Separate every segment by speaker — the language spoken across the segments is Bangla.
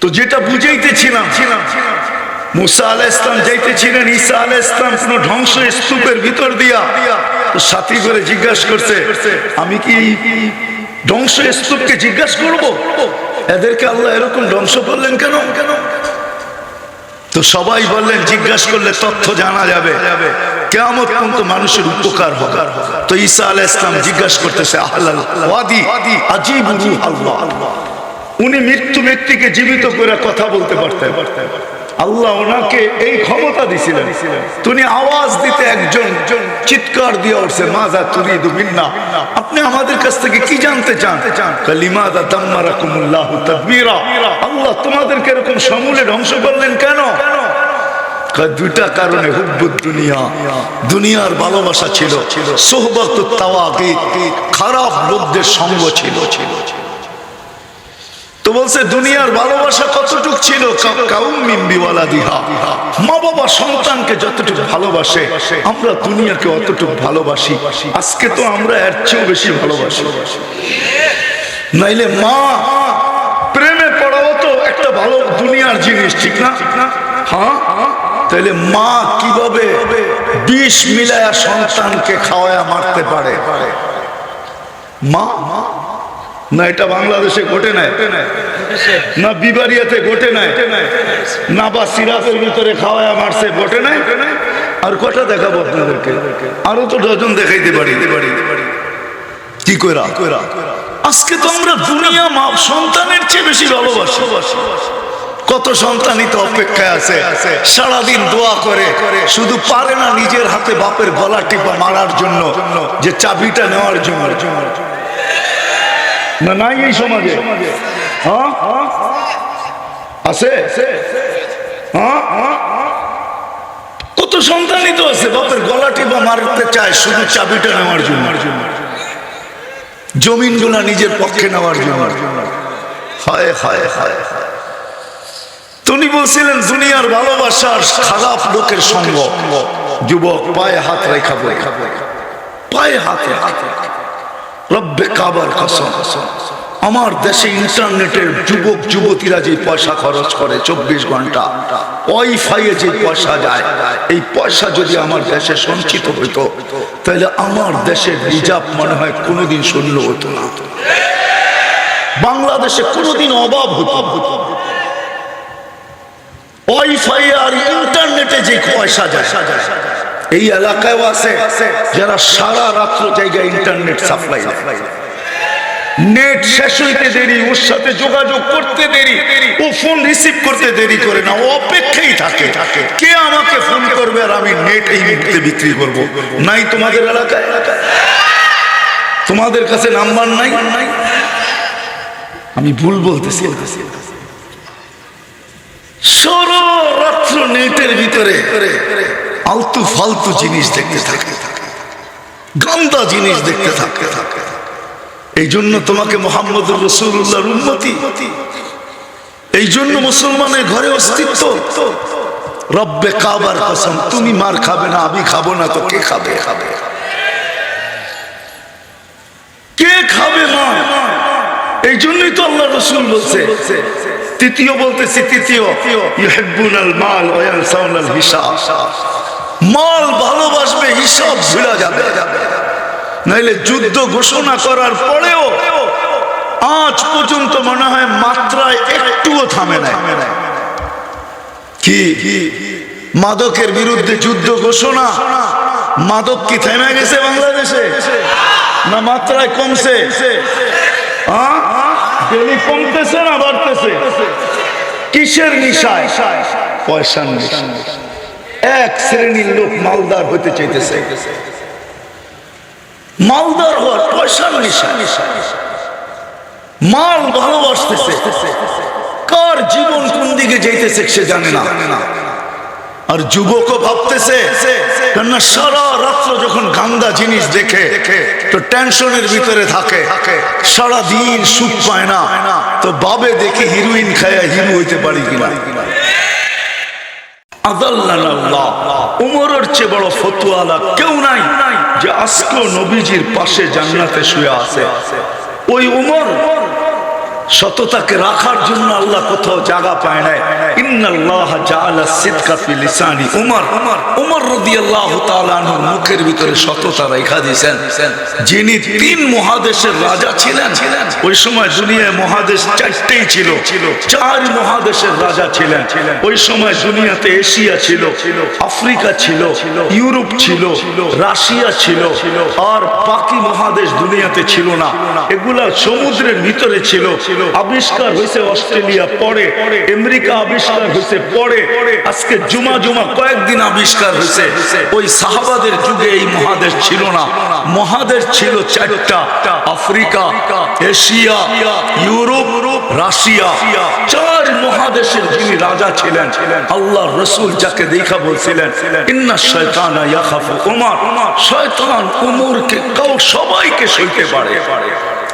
Speaker 1: তো যেটা বুঝাইতেছিলাম, মুসা যাইতেছিলেন, ঈসা ধ্বংস স্তূপের ভিতর দিয়া তো সাথী করে করছে, আমি কি ধ্বংস স্তূপকে এদেরকে আল্লাহ এরকম ধ্বংস কেন কেন? তো সবাই বললেন, জিজ্ঞাসা করলে তথ্য জানা যাবে। কেমন পর্যন্ত মানুষের উপকার হবে। তো ঈসা আলাহ ইসলাম জিজ্ঞাসা করতেছে ওয়াদি, আজিব আল্লাহ উনি মৃত্যু ব্যক্তিকে জীবিত করে কথা বলতে পারতেন। আল্লাহ ওনাকে এই ক্ষমতা দিছিলেন। তুমি আওয়াজ দিতে একজন চিৎকার দিয়ে উঠছে মাজা তুরি দুবিন্না আপনি আমাদের কাছ থেকে কি জানতে চান? কালিমাদা দাম্মারাকুমুল্লাহ তাদবীরা আল্লাহ তোমাদেরকে এরকম সমূলে ধ্বংস করলেন কেন? দুইটা কারণে দুনিয়া। দুনিয়ার ভালোবাসা ছিল সোহবত খারাপ লোকদের সঙ্গ ছিল ছিল। তো বলছে, দুনিয়ার ভালোবাসা কতটুক ছিল? মা বাবা সন্তানকে যতটুকু ভালোবাসে, আমরা দুনিয়াকে অতটুকু ভালোবাসি। আজকে তো আমরা এর চেয়েও বেশি ভালোবাসি। নাইলে মা, প্রেমে পড়াও তো একটা ভালো দুনিয়ার জিনিস, ঠিক না? হ্যাঁ? তাহলে মা কীভাবে বিষ মিলায়া সন্তানকে খাওয়ায়া মারতে পারে? মা না, এটা বাংলাদেশে ঘটে নাই। না বিবারিয়াতে ঘটে নাই। না, বা সিরাতের ভিতরে খাওয়ায়া মারছে, ঘটে নাই। আর কটা দেখাবো আপনাদেরকে? আরও তো ডজন দেখাইতে পারি। কি কইরা? আজকে তো আমরা দুনিয়া মা সন্তানের চেয়ে বেশি ভালোবাসি। কত সন্তানই তো অপেক্ষায় আছে, সারাদিন দোয়া করে, শুধু পারে না নিজের হাতে বাপের গলা টিপা মারার জন্য, যে চাবিটা নেওয়ার জন্য। না, নাই এই সমাজে। হ্যাঁ? আছে? হ্যাঁ? কত সন্তানই তো আছে, বাপের গলা টিপা মারতে চায়, শুধু চাবিটা নেওয়ার জন্য। জমিনগুলা নিজের পক্ষে নেওয়ার জন্য। হায় হায় হায় তুমি বলছিলেন, দুনিয়ার ভালোবাসার খারাপ লোকের সঙ্গ। যুবক, পায়ে হাত রেখা পায়ে হাতে হাত রব্বে কাবার কসম। আমার দেশে ইন্টারনেটের যুবক, যুবতীরা যে পয়সা খরচ করে চব্বিশ ঘণ্টা ওয়াইফাইয়ে যে পয়সা যায়, এই পয়সা যদি আমার দেশে সঞ্চিত হইতো, তাহলে আমার দেশের রিজার্ভ মনে হয় কোনোদিন শূন্য হতো না। বাংলাদেশে কোনোদিন অভাব হতো ওয়াইফাই আর ইন্টারনেটে যে পয়সা যায় এই এলাকায়ও আছে যারা সারা রাত্র জায়গায় ইন্টারনেট সাপ্লাই নেট শেষ হইতে দেরি, ওর সাথে যোগাযোগ করতে দেরি, ও ফোন রিসিভ করতে দেরি করে না অপেক্ষাই থাকে। কে আমাকে ফোন করবে আর আমি নেট এই মুহূর্তে বিক্রি করব? নাই তোমাদের এলাকায়? তোমাদের কাছে নাম্বার নাই? আমি ভুল বলতেছি। সারা রাত্র নেটের ভিতরে আলতু ফালতু জিনিস দেখতে থাকে। গান্দা জিনিস দেখতে থাকে। এই জন্য তোমাকে মোহাম্মদ রসুল্লাহর উন্নতি এই জন্য মুসলমানের ঘরে অস্তিত্ব। রব্বে কাবার কসম, তুমি মার খাবে না, আমি খাব না, তো কে খাবে? খাবে কে খাবে না এই জন্যই তো আল্লাহ রসুল বলছে, তৃতীয় বলতেছি, তৃতীয় মাল হিসাব। মাল ভালোবাসবে, হিসাব ভুলা যাবে। নাইলে যুদ্ধ ঘোষণা করার পরেও আজ পর্যন্ত মনে হয় মাত্রায় একটুও থামে না কি? মাদকের বিরুদ্ধে যুদ্ধ ঘোষণা? মাদক কি থেমে গেছে বাংলাদেশে? না মাত্রায় কমছে? কমতেছে না বাড়তেছে? কিসের নিশায়? পয়সার নিশায়। এক শ্রেণির লোক মালদার হতে চাইতেছে। মালদার হওয়ার পয়সার নিশায় মাল ভালোবাসতেছে। কার জীবন কোন দিকে যাইতেছে সে জানে না। আর যুবকও ভাবতেছে, কেননা সারা রাত্র যখন গান্দা জিনিস দেখে, তো টেনশনের ভিতরে থাকে সারা দিন সুখ পায় না। তো বাবে দেখে হিরোইন খায় হিরো হইতে পারি কিনা। উমরের চেয়ে বড় ফতুয়ালা কেউ নাই যে আজকেও নবীজির পাশে জান্নাতে শুয়ে আছে। ওই উমর সততাকে রাখার জন্য আল্লাহ কোথাও জায়গা পায় নাই। ইন্নাল্লাহ জাআলা সিদকা ফি লিসানি উমর। উমর রাদিয়াল্লাহু তাআলা আনহুর মুখের ভিতরে সততা রেখা দিয়েছেন। যিনি তিন মহাদেশের রাজা ছিলেন। ওই সময় দুনিয়ায় মহাদেশ চারটেই ছিল। চার মহাদেশের রাজা ছিলেন। ওই সময় দুনিয়াতে এশিয়া ছিল, আফ্রিকা ছিল, ইউরোপ ছিল, রাশিয়া ছিল। আর বাকি মহাদেশ দুনিয়াতে ছিল না। এগুলা সমুদ্রের ভিতরে ছিল। আবিষ্কার হয়েছে অস্ট্রেলিয়া, পরে আমেরিকা আবিষ্কার হয়েছে, পরে আজকে জুমা জুমা কয়েকদিন আবিষ্কার হয়েছে। ওই সাহাবাদের যুগে এই মহাদেশ ছিল না। মহাদেশ ছিল চারটা, আফ্রিকা, এশিয়া, ইউরোপ, রাশিয়া। চার মহাদেশের যিনি রাজা ছিলেন, আল্লাহ রসুল যাকে দেখা বলছিলেন, ইন্না শয়তান ইয়াখাফু উমর। শয়তান উমরকে কাউ সবাইকে সইতে পারে।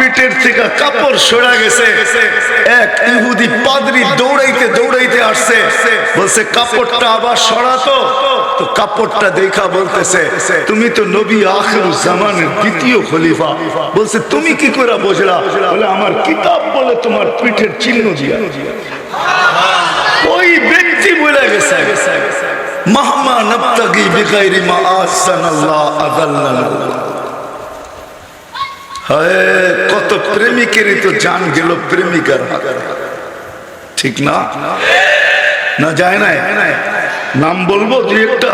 Speaker 1: পিঠের থেকে কাপড় সরা গেছে। এক ইহুদি পাদরি দৌড়াইতে দৌড়াইতে আসছে। বলছে, কাপড়টা আবার সরাতো তো। কাপড়টা দেখা বলতেছে, তুমি তো নবী আখিরুজ জামানের দ্বিতীয় খলিফা। বলছে, তুমি কি করে বুঝলা? বলে, আমার কিতাব বলে তোমার পিঠের চিহ্ন দিয়া। ওই ব্যক্তি বলে গেছে মাহমা নবতাগি বিগাইরি মা আসানাল্লাহ আদাল্লাল্লাহ হায় কত প্রেমিকেরই তো জান গেল প্রেমিকার। ঠিক না? না যায় না নাম বলব দু একটা?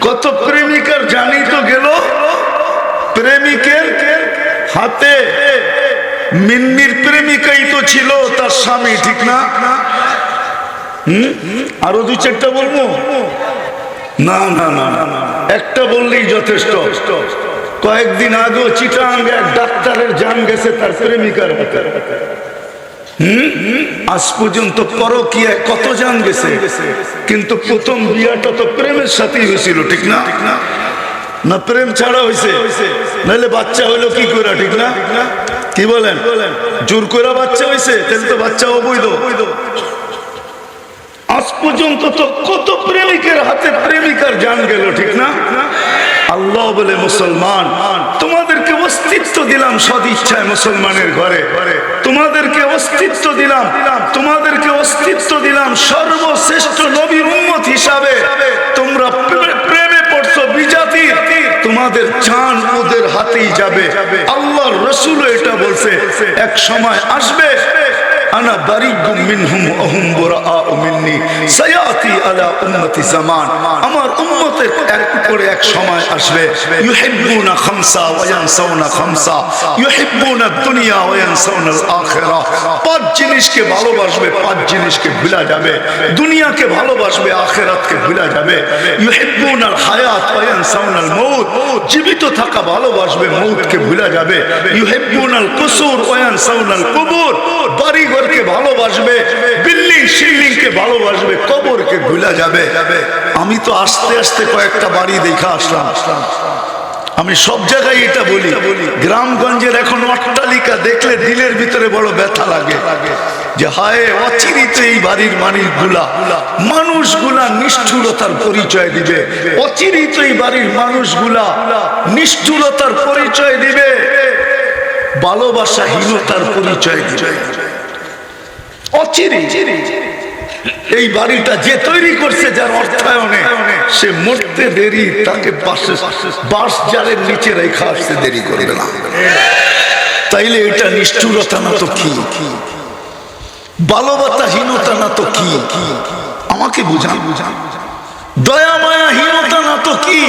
Speaker 1: কত প্রেমিকার জানি তো গেল প্রেমিকের হাতে। মিন্নির প্রেমিকাই তো ছিল তার স্বামী ঠিক না? আরও দু চারটা বলব? না না না, না। একটা বললেই যথেষ্ট। কয়েকদিন আগেও চিটাঙ্গে এক ডাক্তারের জান গেছে, তার প্রেমিকার? আজ পর্যন্ত পরকিয়ায় কত জান গেছে? কিন্তু প্রথম বিয়াটা তো প্রেমের সাথেই হয়েছিল, ঠিক না? না প্রেম ছাড়া হয়েছে। নাহলে বাচ্চা হলো কি করে ঠিক না? কি বলেন? জোর করে বাচ্চা হয়েছে, তাহলে তো বাচ্চা অবৈধ। আজ পর্যন্ত তো কত প্রেমিকের হাতে প্রেমিকার জান গেল, ঠিক না? আল্লাহ বলে মুসলমান। তোমাদেরকে অস্তিত্ব দিলাম সদিচ্ছায় মুসলমানের ঘরে। তোমাদেরকে অস্তিত্ব দিলাম, তোমাদেরকে অস্তিত্ব দিলাম সর্বশ্রেষ্ঠ নবীর উম্মত হিসাবে। তোমরা প্রে- প্রেমে পড়ছো বিজাতি তোমাদের চান ওদের হাতেই যাবে। আল্লাহ রসুল এটা বলছে, এক সময় আসবে আনা বারিকুম মিনহুম আহুম বুরাআ মিন্নি। সায়াতি আলা উম্মতি জামান। আমার উম্মতের এক উপরে এক সময় আসবে। ইউহিব্বুনা খামসা ওয়া ইয়ানসাউনা খামসা। ইউহিব্বুনা দুনিয়া ওয়া পাঁচ জিনিসকে ভালোবাসবে, পাঁচ জিনিসকে ভুলা যাবে। দুনিয়াকে ভালোবাসবে, আখিরাতকে ভুলা যাবে। ইউহিব্বুনা আল হায়াত ওয়া ইয়ানসাউনা আল জীবিত থাকা ভালোবাসবে মৌতকে ভুলা যাবে। ইউহিব্বুনা আল কুসুর ওয়া ইয়ানসাউনা কুবুর বাড়ি ঘরকে ভালোবাসবে বিল্ডিং শিল্ডিংকে ভালোবাসবে, কবরকে ভুলা যাবে। আমি তো আস্তে আস্তে কয়েকটা বাড়ি দেখা আসলাম। আমি সব জায়গায় এটা বলি, গ্রামগঞ্জের এখন অট্টালিকা দেখলে দিলের ভিতরে বড় ব্যথা লাগে। যে হায়, অচিরিত এই বাড়ির মানুষগুলা। মানুষগুলা নিষ্ঠুরতার পরিচয় দিবে। অচিরিত এই বাড়ির মানুষগুলা নিষ্ঠুরতার পরিচয় দিবে। ভালোবাসাহীনতার পরিচয় দিবে। অচিরি এই বাড়িটা যে তৈরি করছে যার অর্থায়নে, সে মরতে দেরি, তাকে বাসে বাস জালের নিচে রেখা আসতে দেরি করবে না। তাইলে এটা নিষ্ঠুরতা না তো কি? ভালোবাসাহীনতা না তো কি? আমাকে বুঝান। বুঝান দয়া মায়াহীনতা না তো কি?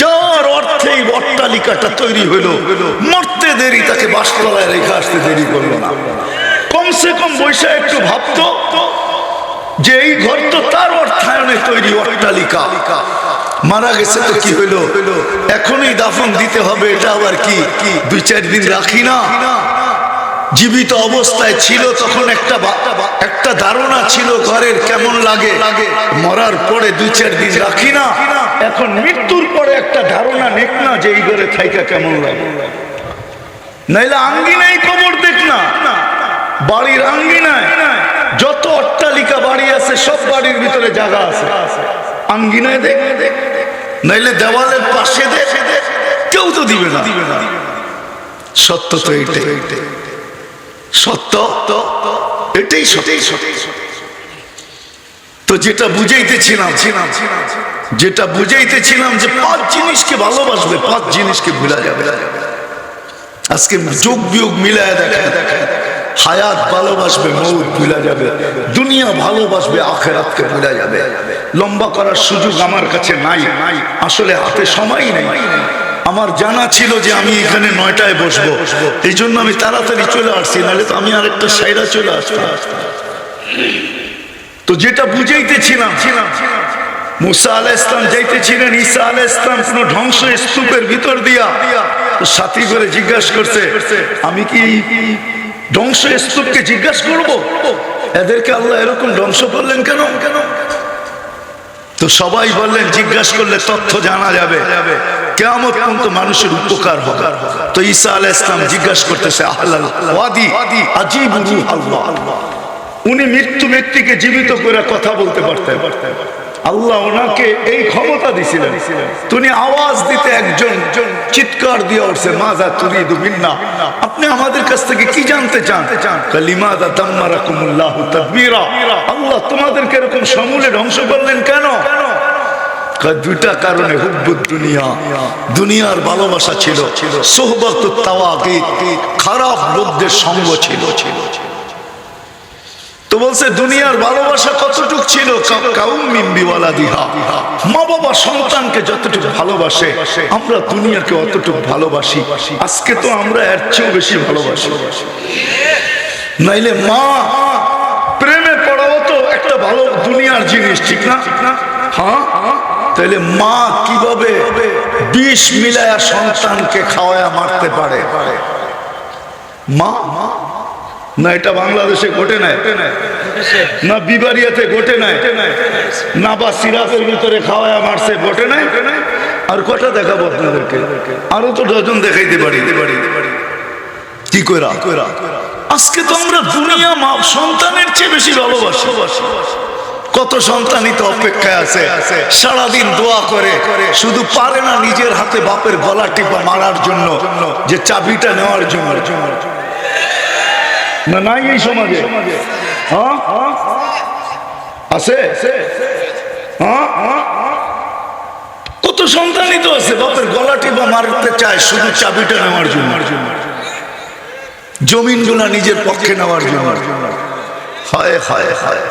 Speaker 1: যার অর্থে অট্টালিকাটা তৈরি হলো মরতে দেরি, তাকে বাসতলায় রেখে আসতে দেরি করল না। কমসে কম বৈশা একটু ভাবতো যে এই ঘর তো তার অর্থায়নে তৈরি অট্টালিকা। মারা গেছে তো কি হইল এখনই দাফন দিতে হবে, এটা আবার কি? দুই চার দিন রাখি না? জীবিত অবস্থায় ছিল তখন একটা একটা ধারণা ছিল ঘরের কেমন লাগে। মরার পরে দুই চার দিন রাখি না? এখন মৃত্যুর পরে একটা ধারণা নেক না যে এই ঘরে থাইকা কেমন লাগে? নাইলে আঙ্গিনাই কবর দেখ না। বাড়ির আঙ্গিনায় যত অট্টালিকা বাড়ি আছে, সব বাড়ির ভিতরে জায়গা আছে। আঙ্গিনায় দেখ। নাইলে দেওয়ালের পাশে দেখ। কেউ তো দিবে না। দিবে না সত্য তো এইটাই সত্য, এটাই সত্যি। তো যেটা বুঝাইতেছিলাম ছিলাম যেটা বুঝাইতেছিলাম যে পাঁচ জিনিসকে ভালোবাসবে, পাঁচ জিনিসকে ভুলা যাবে। আজকে যোগ বিয়োগ মিলায় দেখা দেখা হায়াত ভালোবাসবে, মৌত ভুলা যাবে। দুনিয়া ভালোবাসবে, আখেরাতকে ভুলা যাবে। লম্বা করার সুযোগ আমার কাছে নাই। আসলে হাতে সময় নেই। আমার জানা ছিল যে আমি এখানে নয়টায় বসবো। এই জন্য আমি তাড়াতাড়ি চলে আসছি, নাহলে তো আমি আরেকটা সাইরা চলে আসতাম। তো যেটা বুঝাইতেছিলাম ছিলাম মুসা আল ইসলাম যাইতেছিলেন, ঈসা আল ইসলাম কোন ধ্বংস স্তূপের ভিতর দিয়া। সাথী করে জিজ্ঞাসা করছে, আমি কি ধ্বংস স্তূপকে জিজ্ঞাসা করব? এদেরকে আল্লাহ এরকম ধ্বংস করলেন কেন? কেন তো সবাই বললেন, জিজ্ঞাসা করলে তথ্য জানা যাবে। কেমন মানুষের উপকার তো আল করতেছে উনি মৃত্যু ব্যক্তিকে জীবিত করে কথা বলতে পারতেন। আল্লাহ ওনাকে এই ক্ষমতা দিছিলেন। তুমি আওয়াজ দিতে একজন চিৎকার দিয়ে উঠছে মাজা তুরি দুবিন্না আপনি আমাদের কাছ থেকে কি জানতে চান? কালিমাদা দাম্মারাকুমুল্লাহ তাদবীরা আল্লাহ তোমাদেরকে এরকম সমূলে ধ্বংস করলেন কেন? দুইটা কারণে হুব্বুদ দুনিয়া। দুনিয়ার ভালোবাসা ছিল সোহবত খারাপ লোকদের সঙ্গ ছিল ছিল। তো বলছে, দুনিয়ার ভালোবাসা কতটুক ছিল? মা বাবা যতটুকু ভালোবাসে, আমরা দুনিয়াকে অতটুকু ভালোবাসি। আজকে তো আমরা বেশি ভালোবাসি। মা, প্রেমে তো একটা ভালো দুনিয়ার জিনিস, ঠিক না? হ্যাঁ? তাহলে মা কীভাবে বিষ মিলায়া সন্তানকে খাওয়ায়া মারতে পারে? মা মা না, এটা বাংলাদেশে ঘটে নাই। না বিবারিয়াতে ঘটে নাই। না, বা সিরাপের ভিতরে খাওয়ায়া মারছে, ঘটে নাই। আর কটা দেখাবো আপনাদেরকে? আরও তো ডজন দেখাইতে পারি। কি কইরা? আজকে তো আমরা দুনিয়া মা সন্তানের চেয়ে বেশি ভালোবাসি। কত সন্তানই তো অপেক্ষায় আছে। সারাদিন দোয়া করে, শুধু পারে না নিজের হাতে বাপের গলা টিপা মারার জন্য, যে চাবিটা নেওয়ার জন্য। না, নাই এই সমাজে। হ্যাঁ আছে? হ্যাঁ কত সন্তানই তো আছে, বাপের গলা টিপা মারতে চায়, শুধু চাবিটা নেওয়ার জন্য। জমিন জমিনগুলা নিজের পক্ষে নেওয়ার জন্য। হায় হায় হায়।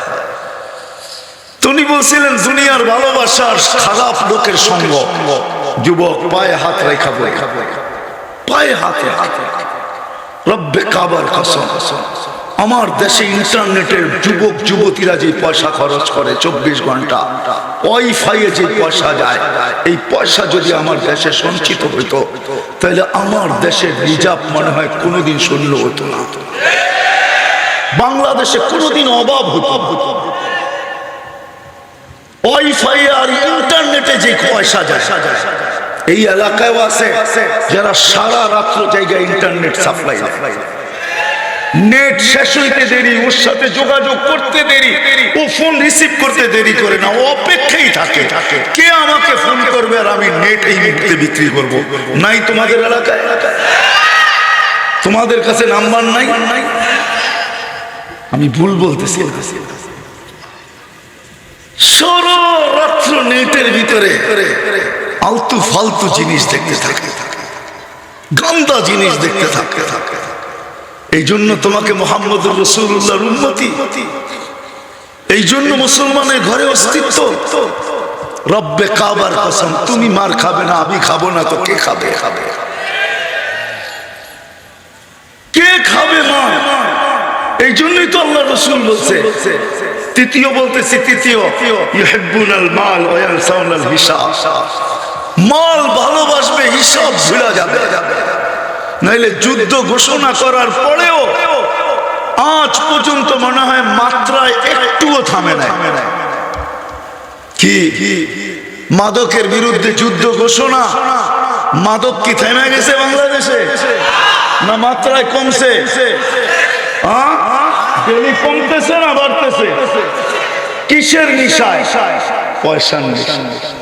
Speaker 1: তুমি বলছিলেন, দুনিয়ার ভালোবাসার খারাপ লোকের সঙ্গ। যুবক, পায়ে হাত রেখা, পায়ে হাতে আমার দেশে ইন্টারনেটের যুবক, যুবতীরা যে পয়সা খরচ করে চব্বিশ ঘণ্টা ওয়াইফাইয়ে যে পয়সা যায়, এই পয়সা যদি আমার দেশে সঞ্চিত হইতো, তাহলে আমার দেশের রিজার্ভ মনে হয় কোনোদিন শূন্য হতো না। বাংলাদেশে কোনোদিন অভাব হতো ওয়াইফাই আর ইন্টারনেটে যে পয়সা যায় এই এলাকায় আছে যারা সারা রাত্র জায়গায় ইন্টারনেট সাপ্লাই নেট শেষ হইতে দেরি, ওর সাথে যোগাযোগ করতে দেরি, ও ফোন রিসিভ করতে দেরি করে না, ও অপেক্ষাই থাকে। কে আমাকে ফোন করবে আর আমি নেট এই মুহূর্তে বিক্রি করব? নাই তোমাদের এলাকায়? তোমাদের কাছে নাম্বার নাই? নাই আমি ভুল বলতেছি। সররাত্র নেটের ভিতরে আলতু ফালতু জিনিস দেখতে থাকে। গন্দা জিনিস দেখতে থাকে। এই জন্য তোমাকে মোহাম্মদ রসুল্লাহর উন্নতি এই জন্য মুসলমানের ঘরে অস্তিত্ব। রব্বে কাবার কসম, তুমি মার খাবে না, আমি খাব না, তো কে খাবে? খাবে কে খাবে মা? এই জন্যই তো আল্লাহ রসুল বলছে। তৃতীয় বলতেছি, তৃতীয় মাল হিসাব। মাল ভালোবাসবে, হিসাব ভুলা যাবে। নাইলে যুদ্ধ ঘোষণা করার পরেও আজ পর্যন্ত মনে হয় মাত্রায় একটুও থামে না কি? মাদকের বিরুদ্ধে যুদ্ধ ঘোষণা? মাদক কি থেমে গেছে বাংলাদেশে? না মাত্রায় কমছে? কমতেছে না বাড়তেছে? কিসের নিশায়? পয়সার নিশায়।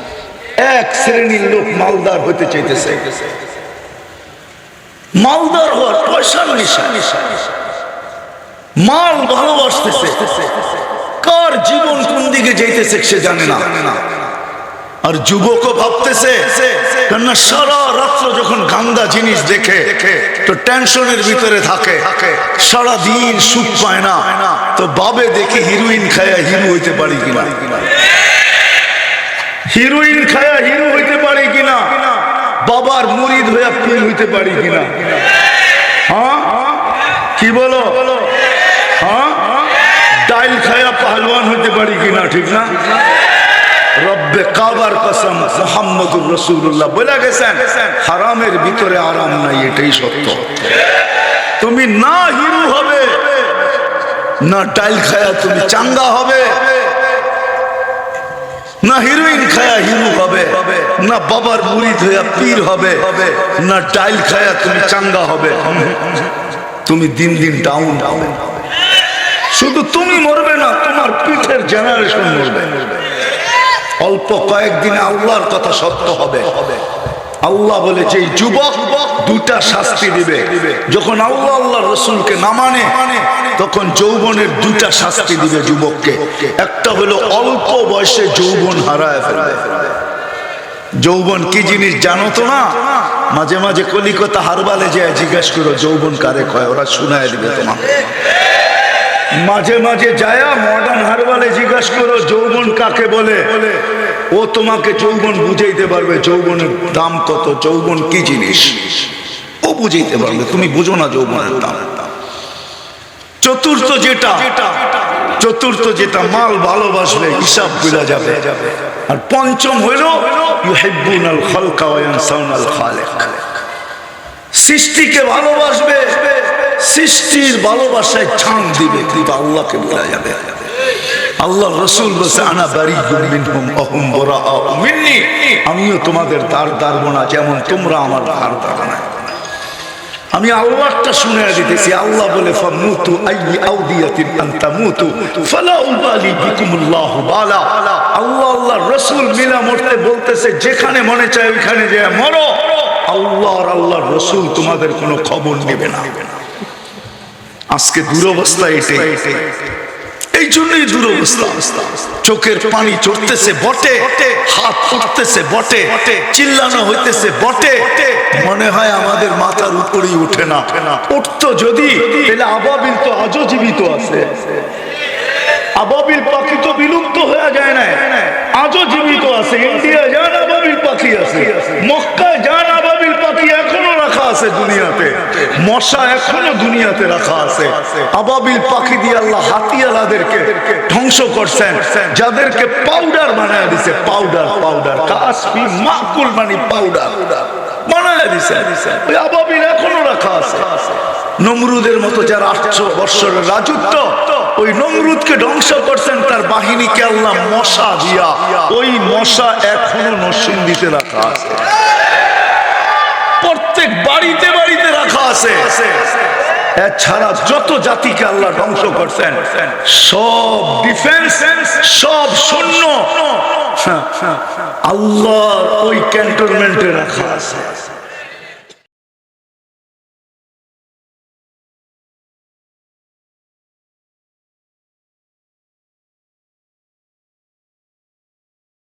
Speaker 1: এক শ্রেণির লোক মালদার হতে চাইতেছে। মালদার হওয়ার পয়সার নিশায় মাল ভালোবাসতেছে। কার জীবন কোন দিকে যাইতেছে সে জানে না। আর যুবকও ভাবতেছে, কেননা সারা রাত্র যখন গান্দা জিনিস দেখে, তো টেনশনের ভিতরে থাকে সারা দিন সুখ পায় না। তো বাবে দেখে হিরোইন খায় হিরো হইতে পারি কিনা। হিরোইন খায়া হিরো হইতে পারি কিনা? বাবার মুরিদ হইয়া পীর হইতে পারি কিনা? হ্যাঁ? কি বলো? হ্যাঁ? ডাইল খায়া পাহলওয়ান হইতে পারি কিনা, ঠিক না? রব্বে কাবার কসম, মোহাম্মদুর রসুল্লাহ বলে গেছেন, হারামের ভিতরে আরাম নাই, এটাই সত্য। তুমি না হিরু হবে, না ডাইল খায়া তুমি চাঙ্গা হবে না হিরোইন খায়া হিরু হবে, না বাবার মুড়ি হইয়া পীর হবে, না ডাইল খায়া তুমি চাঙ্গা হবে। তুমি দিন দিন ডাউন ডাউন শুধু তুমি মরবে না, তোমার পিঠের জেনারেশন মরবে। অল্প কয়েকদিনে আল্লাহর কথা সত্য হবে। আল্লাহ বলে যে যুবক দুটা শাস্তি দিবে। যখন আল্লাহ আল্লাহ রসুলকে না মানে তখন যৌবনের দুটা শাস্তি দিবে যুবককে। একটা হলো অল্প বয়সে যৌবন হারায় ফেলবে। যৌবন কি জিনিস জানো তো না? মাঝে মাঝে কলিকতা হারবালে যায় জিজ্ঞেস করো, যৌবন কারে কয়? ওরা শুনায় দিবে তোমাকে। মাঝে মাঝে যায়া মডার্ন হারবালে জিজ্ঞাসা করো, যৌবন কাকে বলে? ও তোমাকে যৌবন বুঝাইতে পারবে, যৌবনের দাম কত, যৌবন কি জিনিস? ও বুঝাইতে পারবে, তুমি বুঝো না যৌবনের দাম। চতুর্থ যেটা চতুর্থ যেটা, মাল ভালোবাসবে হিসাব বিলা যাবে। আর পঞ্চম হইল সৃষ্টিকে ভালোবাসবে, সৃষ্টির ভালোবাসায় ছান দিবে, কিন্তু আল্লাহকে বলা যাবে। আল্লাহ রসুল বলছে আনা বাড়ি মিন্নি। আমিও তোমাদের দার দারবো না যেমন তোমরা আমার ধার দাঁড়া না। আমি আল্লাহটা শুনে দিতেছি আল্লাহ বলে ফামুতু আইয়ি আউদিয়াতিন আনতা মুতু ফালা উবালি বিকুমুল্লাহু বালা। আল্লাহ আল্লাহ রাসূল মিলা মরতে বলতেছে যেখানে মনে চায় ওইখানে যে মরো। আল্লাহর আল্লাহর রাসূল তোমাদের কোনো খবর নেবে না। আজকে দুরবস্থা এটাই। এই জন্যই দুরবস্থা। চোখের পানি চড়তেছে, বটে। হাত উঠতেছে, বটে। চিল্লানো হইতেছে, বটে। মনে হয় আমাদের মাথার উপরেই উঠে না। উঠতো যদি, তাহলে আবাবিল তো আজও জীবিত আছে। আবাবিল পাখি তো বিলুপ্ত হয়ে যায় না আজও জীবিত আছে। ইন্ডিয়া যান আবাবিল পাখি আছে। মক্কায় যান আবাবিল পাখি এখনও রাখা আছে দুনিয়াতে। মশা এখনও দুনিয়াতে রাখা আছে। আবাবিল পাখি দিয়ে আল্লাহ হাতিয়ালাদেরকে ধ্বংস করছেন। যাদেরকে পাউডার বানায় দিছে পাউডার পাউডার মাকুল পাউডার বানায় দিছে। ওই আবাবিল এখনও রাখা আছে। নমরুদের মতো যার আটশো বৎসরের রাজত্ব, ওই নমরুদকে ধ্বংস করছেন, তার বাহিনীকে আল্লাহ মশা দিয়া, ওই মশা এখনও নসিন দিতে রাখা আছে। প্রত্যেক বাড়িতে বাড়িতে রাখা আছে। এছাড়া যত জাতিকে আল্লাহ ধ্বংস করছেন, সব ডিফেন্স সব শূন্য আল্লাহর ওই ক্যান্টনমেন্টে রাখা আছে।